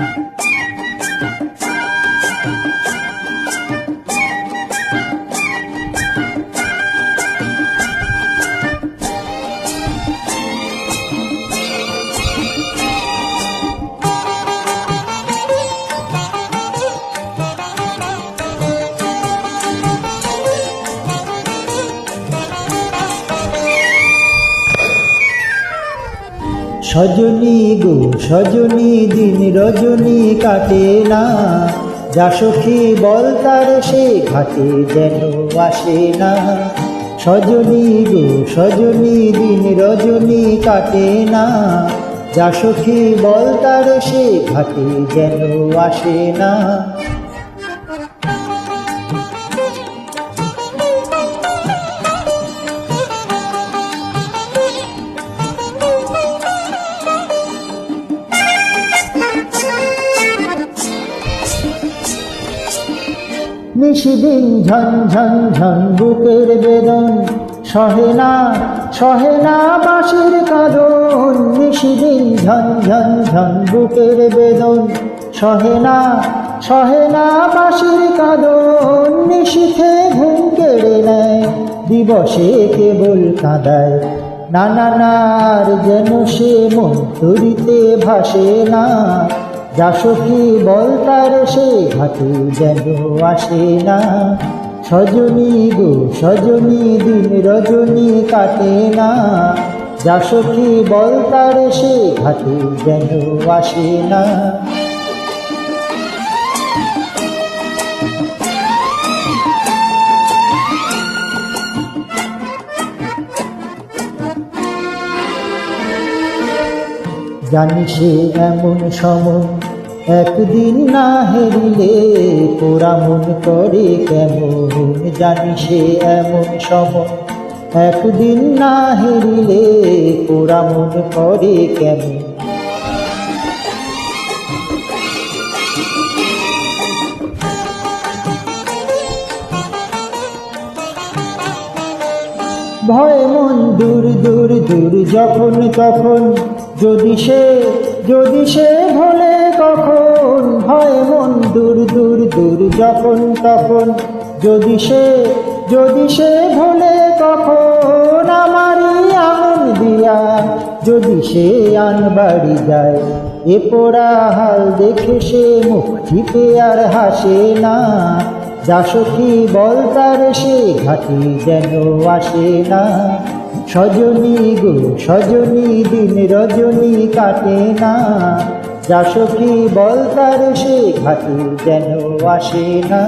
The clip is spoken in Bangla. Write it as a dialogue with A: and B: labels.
A: Música সজনী গো, সজনী দিন রজনী কাটে না। যা সখী বল তার সে ঘাটে যেন আসে না। সজনী গো, সজনী দিন রজনী কাটে না। যা সখী বল তার সে ঘাটে যেন আসে না। নিশিদিন ঝন ঝন ঝন বুকের বেদন। সহে না সহে না বাঁশির কাঁদন। নিশিদিন ঝন ঝন ঝন বুকের বেদন। সহে না সহে না বাঁশির কাঁদন। নিশিথে ঘুম কেড়ে নেয়, দিবসে কেবল কাঁদায়। না না না যেন সে মন তরিতে ভাসে না। যা সখী বল তার সে ঘাটে যেন আসে না। সজনী গো, সজনী দিন রজনী কাটে না। যা সখী বল তার সে ঘাটে যেন আসে না। জানি সে এমন সময় একদিন না হেরিলে পোড়া মন করে কেমন জানি সে এমন সময়। একদিন না হেরিলে পোড়া মন করে কেমন। ভয় মন দূর দূর দূর যখন তখন যদি সে যদি সে ভোলে কখন ভয় মন দূর দূর দূর যখন তখন যদি সে যদি সে ভোলে কখন আমারই আঙুন দিয়া। যদি সে আন বাড়ি যায়, এ পোড়া হাল দেখে সে মুখ টিপে আর হাসে না। যা সখী বল তার সে ঘাটি যেন আসে না। সজনী গো, সজনী দিন রজনী কাটে না। যা সখী বল তার সে ঘাটু যেন আসে না।